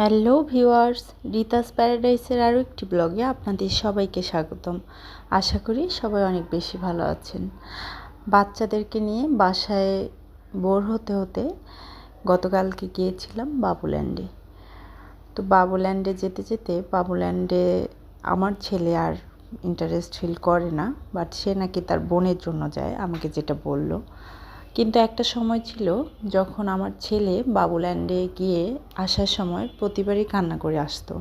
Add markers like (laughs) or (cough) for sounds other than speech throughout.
Hello viewers, রিতাস প্যারাডাইসের আরও একটি ব্লগে আপনাদের সবাইকে স্বাগতম। আশা করি সবাই অনেক বেশি ভালো আছেন। বাচ্চাদেরকে নিয়ে বাসায় বোর হতে হতে গতকালকে গিয়েছিলাম বাবুল্যান্ডে। তো বাবুল্যান্ডে যেতে যেতে বাবুল্যান্ডে আমার ছেলে আর ইন্টারেস্ট ফিল করে না বাট সে নাকি তার বোনের জন্য যায়, আমাকে যেটা বলল। কিন্তু একটা সময় ছিল যখন আমার ছেলে বাবুল্যান্ডে গিয়ে আসার সময় প্রতিবারই কান্না করে আসতো।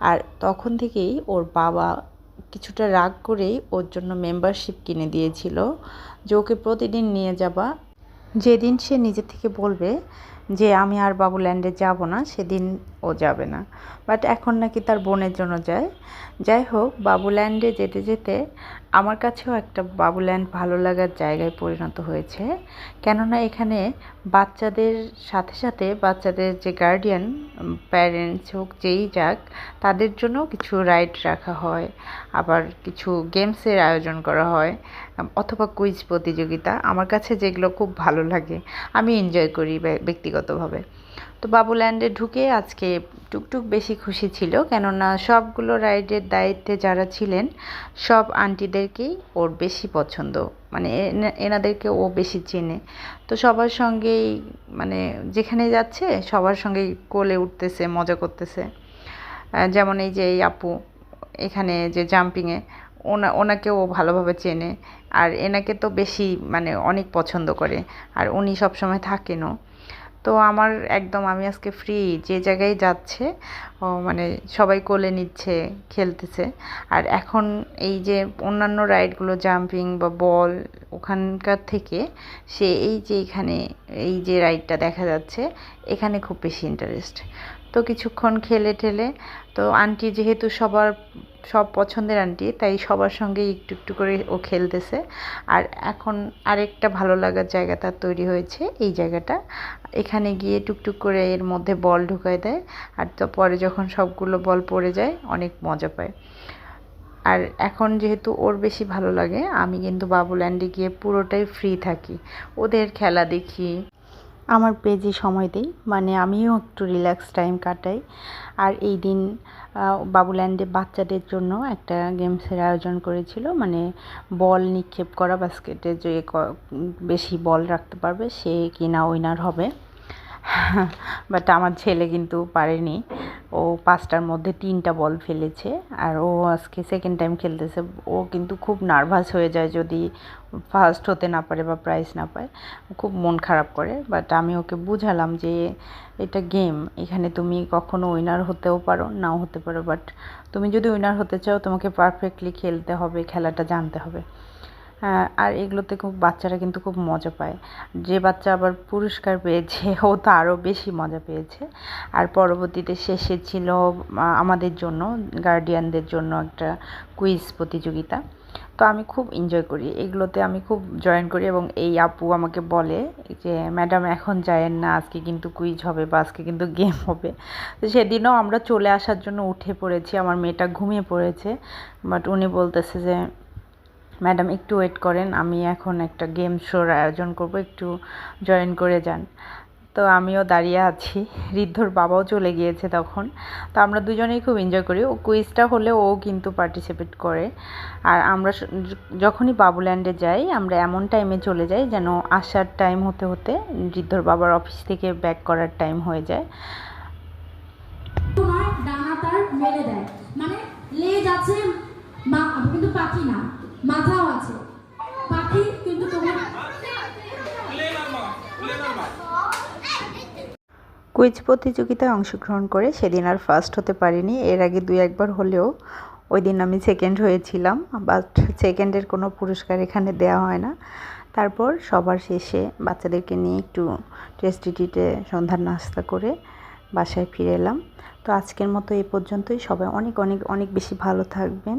আর তখন থেকেই ওর বাবা কিছুটা রাগ করেই ওর জন্য মেম্বারশিপ কিনে দিয়েছিল যে ওকে প্রতিদিন নিয়ে যাবা। যেদিন সে নিজে থেকে বলবে যে আমি আর বাবুল্যান্ডে যাব না, সেদিন ও যাবে না। বাট এখন নাকি তার বোনের জন্য যায়। যাই হোক, বাবুল্যান্ডে যেতে যেতে আমার কাছেও একটা বাবুল্যান্ড ভালো লাগার জায়গায় পরিণত হয়েছে। কেননা এখানে বাচ্চাদের সাথে সাথে বাচ্চাদের যে গার্ডিয়ান প্যারেন্টস হোক, যেই যাক, তাদের জন্য কিছু রাইড রাখা হয়। আবার কিছু গেমসের আয়োজন করা হয় অথবা কুইজ প্রতিযোগিতা। আমার কাছে যেগুলো খুব ভালো লাগে, আমি এনজয় করি ব্যক্তিগতভাবে। তো বাবুল্যান্ডে ঢুকে আজকে টুকটুক বেশি খুশি ছিল, কেননা সবগুলো রাইডের দায়িত্বে যারা ছিলেন, সব আন্টিদেরকেই ওর বেশি পছন্দ মানে এনাদেরকে ও বেশি চেনে। তো সবার সঙ্গেই মানে যেখানে যাচ্ছে, সবার সঙ্গেই কোলে উঠতেছে, মজা করতেছে। যেমন এই যে এই আপু, এখানে যে জাম্পিংয়ে, ওনা, ওনাকেও ভালোভাবে চেনে। আর এনাকে তো বেশি মানে অনেক পছন্দ করে। আর উনি সবসময় থাকেনও। তো আমার একদম আমি আজকে ফ্রি যে জায়গায় যাচ্ছে মানে সবাই কোলে নিচ্ছে, খেলতেছে। আর এখন এই যে অন্যান্য রাইডগুলো জাম্পিং বা বল ওখানকার থেকে, সে এই যে এখানে এই যে রাইডটা দেখা যাচ্ছে, এখানে খুব বেশি ইন্টারেস্ট তো কিছুক্ষণ খেলে ঠেলে, তো আন্টি যেহেতু সবার সব পছন্দের আন্টি তাই সবার সঙ্গে একটু একটু করে ও খেলতেছে। আর এখন আরেকটা ভালো লাগার জায়গা তার তৈরি হয়েছে, এই জায়গাটা। এখানে গিয়ে টুকটুক করে এর মধ্যে বল ঢুকায় দেয়, আর তো পরে যখন সবগুলো বল পড়ে যায়, অনেক মজা পায়। আর এখন যেহেতু ওর বেশি ভালো লাগে, আমি কিন্তু বাবুল্যান্ডে গিয়ে পুরোটাই ফ্রি থাকি। ওদের খেলা দেখি। আমার পেজে সময় দেই। মানে আমিও একটু রিল্যাক্স টাইম কাটাই। আর এই দিন বাবুল্যান্ডে বাচ্চাদের জন্য একটা গেমসের আয়োজন করেছিল। মানে বল নিক্ষেপ করা বাস্কেটে যে বেশি বল রাখতে পারবে, সে কিনা উইনার হবে। (laughs) বাট আমার ছেলে কিন্তু পারেনি। ও পাঁচটার মধ্যে তিনটা বল ফেলেছে আর ও আজকে সেকেন্ড টাইম খেলতেছে। ও কিন্তু খুব নার্ভাস হয়ে যায় যদি ফার্স্ট হতে না পারে বা প্রাইজ না পায়। খুব মন খারাপ করে। বাট আমি ওকে বুঝালাম যে এটা গেম এখানে তুমি কখনো উইনার হতেও পারো, নাও হতে পারো। বাট তুমি যদি উইনার হতে চাও, তোমাকে পারফেক্টলি খেলতে হবে, খেলাটা জানতে হবে। আর এগুলোতে খুব বাচ্চারা কিন্তু খুব মজা পায়। যে বাচ্চা আবার পুরস্কার পেয়েছে, (laughs) ও তো আরও বেশি মজা পেয়েছে। আর পরবর্তীতে শেষে ছিল আমাদের জন্য গার্ডিয়ানদের জন্য একটা কুইজ প্রতিযোগিতা। তো আমি খুব এনজয় করি। এগুলোতে আমি খুব জয়েন করি এবং এই আপু আমাকে বলে যে ম্যাডাম এখন যায়েন না, আজকে কিন্তু কুইজ হবে বা আজকে কিন্তু গেম হবে। তো সেদিনও আমরা চলে আসার জন্য উঠে পড়েছি। আমার মেয়েটা ঘুমিয়ে পড়েছে বাট উনি বলতেছে যে ম্যাডাম, একটু ওয়েট করেন, আমি এখন একটা গেম শোর আয়োজন করব, একটু জয়েন করে যান। তো আমিও দাঁড়িয়ে আছি, ঋদ্ধর বাবাও চলে গিয়েছে তখন। তো আমরা দুজনেই খুব এনজয় করি। ও কুইজটা হলে ও কিন্তু পার্টিসিপেট করে। আর আমরা যখনই বাবুল্যান্ডে যাই, আমরা এমন টাইমে চলে যাই যেন আসার টাইম হতে হতে ঋদ্ধর বাবার অফিস থেকে ব্যাক করার টাইম হয়ে যায়। মানে কিন্তু পাখি না। মাথাও আছে। পাখি, কিন্তু তোমার কুইজ প্রতিযোগিতায় অংশগ্রহণ করে সেদিন আর ফার্স্ট হতে পারিনি। এর আগে দুই একবার হলেও ওই দিন আমি সেকেন্ড হয়েছিলাম বাট সেকেন্ডের কোনো পুরস্কার এখানে দেওয়া হয় না। তারপর সবার শেষে বাচ্চাদেরকে নিয়ে একটু টেস্টি টিটে সন্ধ্যার নাস্তা করে বাসায় ফিরে এলাম। তো আজকের মতো এই পর্যন্তই। সবাই অনেক অনেক অনেক বেশি ভালো থাকবেন।